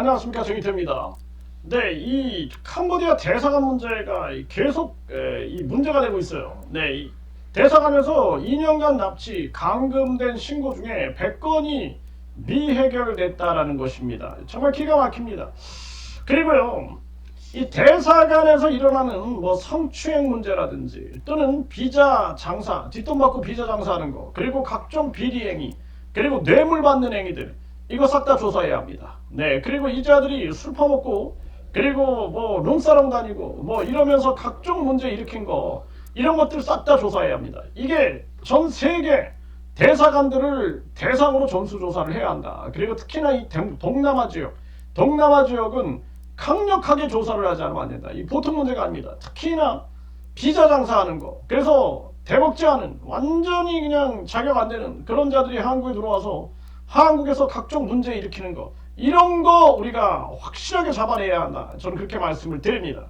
안녕하십니까 정희태입니다. 네, 이 캄보디아 대사관 문제가 계속 에, 이 문제가 되고 있어요. 네, 이 대사관에서 2년간 납치, 감금된 신고 중에 100건이 미해결됐다라는 것입니다. 정말 기가 막힙니다. 그리고요, 이 대사관에서 일어나는 뭐 성추행 문제라든지 또는 비자 장사, 뒷돈 받고 비자 장사하는 거, 그리고 각종 비리 행위, 그리고 뇌물 받는 행위들 이거 싹 다 조사해야 합니다. 네, 그리고 이 자들이 술 퍼먹고 그리고 뭐 룸사롱 다니고 뭐 이러면서 각종 문제 일으킨 거 이런 것들 싹 다 조사해야 합니다. 이게 전 세계 대사관들을 대상으로 전수 조사를 해야 한다. 그리고 특히나 이 동- 동남아 지역, 동남아 지역은 강력하게 조사를 하지 않으면 안 된다. 이 보통 문제가 아닙니다. 특히나 비자 장사하는 거. 그래서 않은 완전히 그냥 자격 안 되는 그런 자들이 한국에 들어와서 한국에서 각종 문제 일으키는 거 이런 거 우리가 확실하게 잡아내야 한다. 저는 그렇게 말씀을 드립니다.